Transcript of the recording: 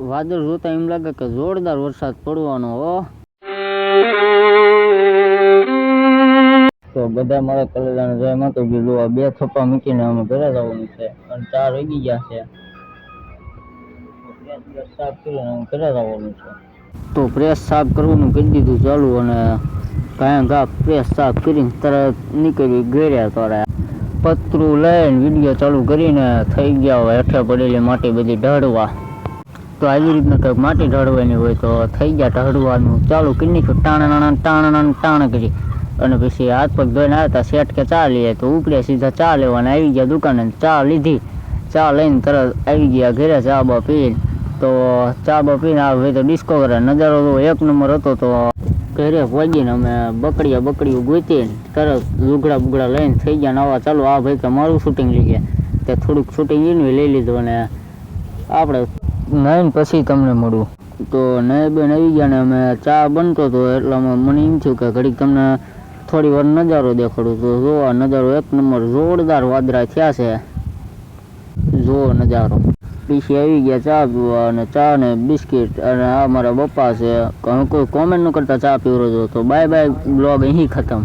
વાદળ જોતા એમ લાગે કે જોરદાર વરસાદ પડવાનો હો. તો બધા મારા કલેજાને જય માતાજી જો આ બે થપ્પા મૂકીને અમે ઘરે જવાનું છે. અને ચાર વાગી ગયા છે. પ્રેસ સાફ કરીને અમે ઘરે જવાનું છે. તો પ્રેસ સાફ કરવાનું કરી દીધું ચાલુ અને કાંઈ ગા પ્રેસ સાફ કરીને તરત નીકળી ઘેર્યા તોરા. પતરું લઈને વીડિયો ચાલુ કરીને થઈ ગયા હોય હેઠે પડેલી માટી બધી ઢળવા. તો આવી રીતના કંઈક માટી ઢળવાની હોય તો થઈ ગયા ઢળવાનું. ચાલુ કિડની નાખ્યું ટાણા ટાણા ટાણા કરી. અને પછી હાથ પગ ધોઈને આવ્યા હતા, શેઠ કે ચા લઈએ. તો ઉપડ્યા સીધા ચા લેવાના આવી ગયા દુકાને, ચા લીધી. ચા લઈને તરત આવી ગયા ઘરે ચા બા પીને. તો ચા બા પીને આવે તો ડિસ્કો કરે નજારો તો એક નંબર હતો તો ઘરે પહોંચીને અમે બકડીયા બકડીઓ ગોતીને તરત લુગડા બુગડા લઈને થઈ ગયા નવા ચાલો આ ભાઈ કે મારું શૂટિંગ લઈ ગયા તે થોડુંક શૂટિંગ લઈ લીધું અને આપણે નાઈને પછી તમને મળું. તો બેન આવી ગયા ને અમે ચા બનતો હતો એટલામાં મને એમ થયું કે ઘડીક તમને થોડી વાર નજારો દેખાડું. તો જો આ નજારો એક નંબર જોરદાર વાદરા થયા છે. જો નજારો. પીસી આવી ગયા ચા પીવા અને ચા ને બિસ્કિટ અને આ મારા પપ્પા છે. કોઈ કોમેન્ટ ન કરતા ચા પીવરો તો બાય બાય બ્લોગ અહીં ખતમ.